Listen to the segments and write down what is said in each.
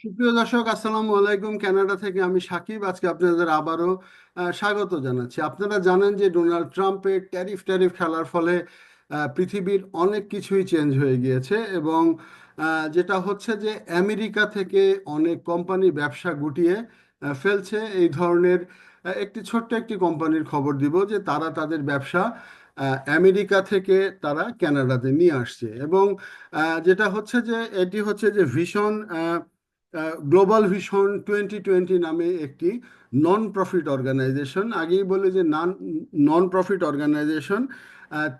সুপ্রিয় দর্শক, আসসালামু আলাইকুম। কানাডা থেকে আমি সাকিব। আজকে আপনাদের আবারও স্বাগত জানাচ্ছি। আপনারা জানেন যে ডোনাল্ড ট্রাম্পের ট্যারিফ ট্যারিফ খেলার ফলে পৃথিবীর অনেক কিছুই চেঞ্জ হয়ে গিয়েছে এবং যেটা হচ্ছে যে আমেরিকা থেকে অনেক কোম্পানি ব্যবসা গুটিয়ে ফেলছে। এই ধরনের একটি ছোট্ট একটি কোম্পানির খবর দিব যে তারা তাদের ব্যবসা আমেরিকা থেকে তারা কানাডাতে নিয়ে আসছে এবং যেটা হচ্ছে যে এটি হচ্ছে যে ভীষণ গ্লোবাল ভিশন টোয়েন্টি টোয়েন্টি নামে একটি নন প্রফিট অর্গানাইজেশন আগেই বলে যে নান নন প্রফিট অর্গানাইজেশন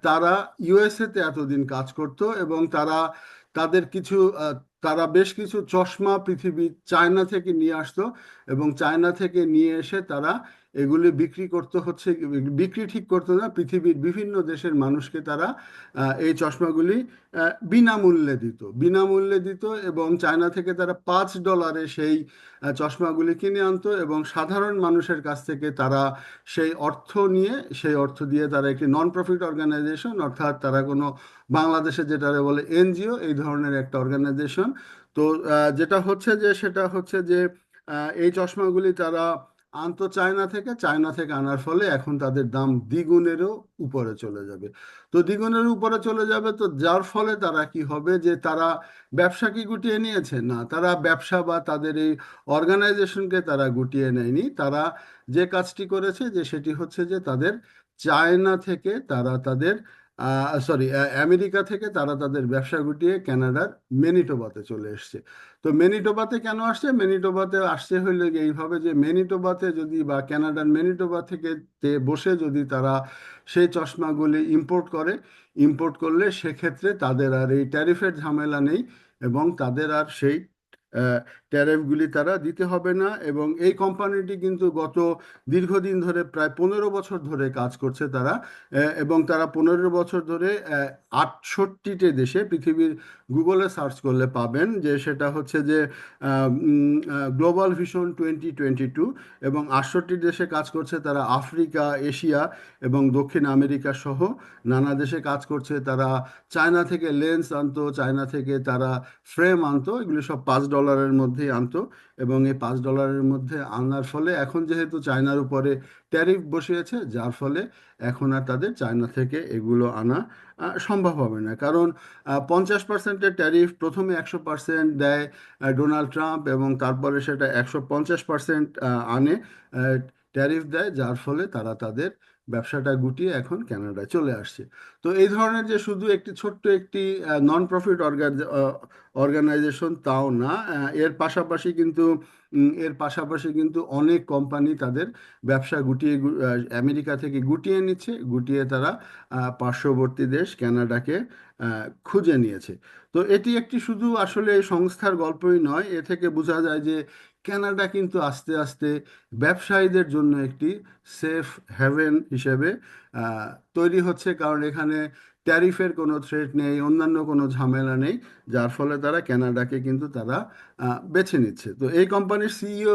তারা ইউএসএতে এতদিন কাজ করত এবং তারা, তাদের কিছু তারা বেশ কিছু চশমা পৃথিবী চায়না থেকে নিয়ে আসতো এবং চায়না থেকে নিয়ে এসে তারা এগুলি বিক্রি করতে হচ্ছে, বিক্রি ঠিক করতো না, পৃথিবীর বিভিন্ন দেশের মানুষকে তারা এই চশমাগুলি বিনামূল্যে দিত। বিনামূল্যে দিত এবং চায়না থেকে তারা পাঁচ ডলারে সেই চশমাগুলি কিনে আনতো এবং সাধারণ মানুষের কাছ থেকে তারা সেই অর্থ নিয়ে, সেই অর্থ দিয়ে তারা একটি নন প্রফিট অর্গানাইজেশন অর্থাৎ তারা কোনো বাংলাদেশে যেটা বলে এনজিও, এই ধরনের একটা অর্গানাইজেশন তো যেটা হচ্ছে যে, সেটা হচ্ছে যে এই চশমাগুলি তারা আনতো চায়না থেকে চায়না থেকে আনার ফলে এখন তাদের দাম দ্বিগুণেরও উপরে চলে যাবে। তো দ্বিগুণের উপরে চলে যাবে, তো যার ফলে তারা কি হবে যে তারা ব্যবসা কি গুটিয়ে নিয়েছে? না, তারা ব্যবসা বা তাদের এই অর্গানাইজেশনকে তারা গুটিয়ে নেয়নি। তারা যে কাজটি করেছে যে সেটি হচ্ছে যে তাদের চায়না থেকে তারা তাদের সরি আমেরিকা থেকে তারা তাদের ব্যবসা গুটিয়ে কানাডার মেনিটোবাতে চলে এসছে। তো মেনিটোবাতে কেন আসছে? ম্যানিটোবাতে আসছে হইলে এইভাবে যে মেনিটোবাতে যদি বা কানাডার মেনিটোবা থেকে বসে যদি তারা সেই চশমাগুলি ইম্পোর্ট করে ইম্পোর্ট করলে সেক্ষেত্রে তাদের আর এই ট্যারিফের ঝামেলা নেই এবং তাদের আর সেই ট্যারিফগুলি তারা দিতে হবে না এবং এই কোম্পানিটি কিন্তু গত দীর্ঘদিন ধরে প্রায় পনেরো বছর ধরে কাজ করছে তারা এবং তারা পনেরো বছর ধরে আটষট্টিতে দেশে পৃথিবীর গুগলে সার্চ করলে পাবেন যে সেটা হচ্ছে যে global vision twenty twenty two এবং আটষট্টি দেশে কাজ করছে তারা আফ্রিকা, এশিয়া এবং দক্ষিণ আমেরিকা সহ নানা দেশে কাজ করছে তারা, চায়না থেকে লেন্স আনতো, চায়না থেকে তারা ফ্রেম আনতো, এগুলি সব পাঁচ ডলারের মধ্যেই আনতো এবং এই পাঁচ ডলারের মধ্যে আনার ফলে এখন যেহেতু চায়নার উপরে ট্যারিফ বসিয়েছে, যার ফলে এখন আর তাদের চায়না থেকে এগুলো আনা সম্ভব হবে না। কারণ পঞ্চাশ পার্সেন্টের ট্যারিফ প্রথমে একশো পার্সেন্ট দেয় ডোনাল্ড ট্রাম্প এবং তারপরে সেটা একশো পঞ্চাশ পার্সেন্ট আনে ট্যারিফ দেয়, যার ফলে তারা তাদের ব্যবসাটা গুটিয়ে এখন কানাডায় চলে আসছে। তো এই ধরনের যে শুধু একটি ছোট্ট একটি নন প্রফিট অর্গানাইজেশন তাও না এর পাশাপাশি কিন্তু এর পাশাপাশি কিন্তু অনেক কোম্পানি তাদের ব্যবসা গুটিয়ে আমেরিকা থেকে গুটিয়ে নিচ্ছে, গুটিয়ে তারা পার্শ্ববর্তী দেশ ক্যানাডাকে খুঁজে নিয়েছে। তো এটি একটি শুধু আসলে সংস্থার গল্পই নয়, এ থেকে বোঝা যায় যে কানাডা কিন্তু আস্তে আস্তে ব্যবসায়ীদের জন্য একটি সেফ হ্যাভেন হিসেবে তৈরি হচ্ছে। কারণ এখানে ট্যারিফের কোনো থ্রেট নেই, অন্যান্য কোনো ঝামেলা নেই, যার ফলে তারা কানাডাকে কিন্তু তারা বেছে নিচ্ছে। তো এই কোম্পানির CEO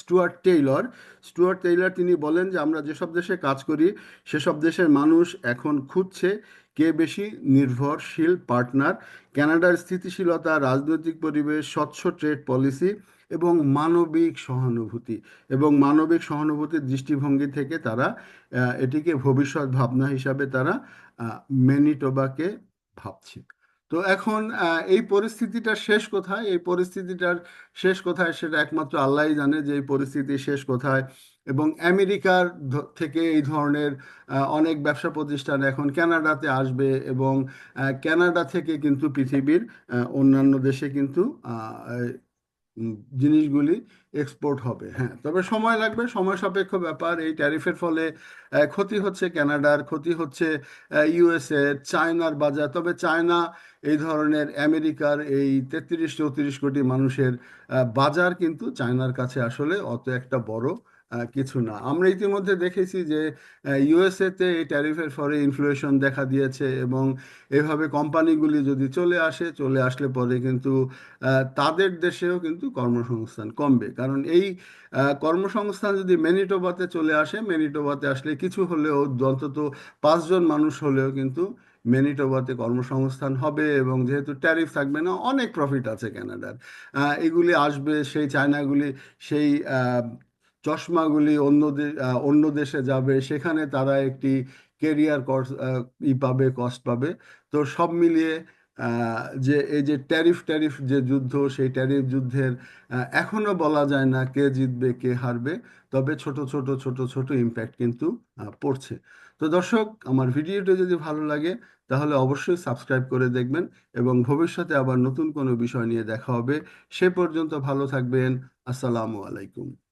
Stuart Taylor Stuart Taylor তিনি বলেন যে, আমরা যেসব দেশে কাজ করি, সেসব দেশের মানুষ এখন খুঁজছে কে বেশি নির্ভরশীল পার্টনার ক্যানাডার স্থিতিশীলতা, রাজনৈতিক পরিবেশ, স্বচ্ছ ট্রেড পলিসি এবং মানবিক সহানুভূতি এবং মানবিক সহানুভূতির দৃষ্টিভঙ্গি থেকে তারা এটিকে ভবিষ্যৎ ভাবনা হিসাবে তারা আহ, ম্যানিটোবাকে ভাবছে। তো এখন এই পরিস্থিতিটার শেষ কোথায়? এই পরিস্থিতিটার শেষ কোথায় সেটা একমাত্র আল্লাহই জানে যে এই পরিস্থিতির শেষ কোথায়। এবং আমেরিকার থেকে এই ধরনের অনেক ব্যবসা প্রতিষ্ঠান এখন কানাডাতে আসবে এবং কানাডা থেকে কিন্তু পৃথিবীর অন্যান্য দেশে কিন্তু জিনিসগুলি এক্সপোর্ট হবে। হ্যাঁ তবে সময় লাগবে, সময় সাপেক্ষ ব্যাপার। এই ট্যারিফের ফলে ক্ষতি হচ্ছে ক্যানাডার ক্ষতি হচ্ছে ইউএসএ চায়নার বাজার। তবে চায়না এই ধরনের আমেরিকার এই তেত্রিশ চৌত্রিশ কোটি মানুষের বাজার কিন্তু চায়নার কাছে আসলে অত একটা বড় কিছু না। আমরা ইতিমধ্যে দেখেছি যে ইউএসএ তে এই ট্যারিফের ফলে ইনফ্লুয়েশন দেখা দিয়েছে এবং এভাবে কোম্পানিগুলি যদি চলে আসে, চলে আসলে পরে কিন্তু তাদের দেশেও কিন্তু কর্মসংস্থান কমবে। কারণ এই কর্মসংস্থান যদি ম্যানিটোবাতে চলে আসে ম্যানিটোবাতে আসলে কিছু হলেও, অন্তত পাঁচজন মানুষ হলেও কিন্তু ম্যানিটোবাতে কর্মসংস্থান হবে এবং যেহেতু ট্যারিফ থাকবে না, অনেক প্রফিট আছে ক্যানাডার এগুলি আসবে, সেই চায়নাগুলি সেই চশমাগুলি অন্য অন্য দেশে যাবে, সেখানে তারা একটি কেরিয়ার ই পাবে কস্ট পাবে। তো সব মিলিয়ে যে, এই যে ট্যারিফ ট্যারিফ যে যুদ্ধ, সেই ট্যারিফ যুদ্ধের এখনও বলা যায় না কে জিতবে, কে হারবে, তবে ছোট ছোট ছোট ছোট ইম্প্যাক্ট কিন্তু পড়ছে। তো দর্শক, আমার ভিডিওটা যদি ভালো লাগে, তাহলে অবশ্যই সাবস্ক্রাইব করে দেখবেন এবং ভবিষ্যতে আবার নতুন কোনো বিষয় নিয়ে দেখা হবে। সে পর্যন্ত ভালো থাকবেন। আসসালামু আলাইকুম।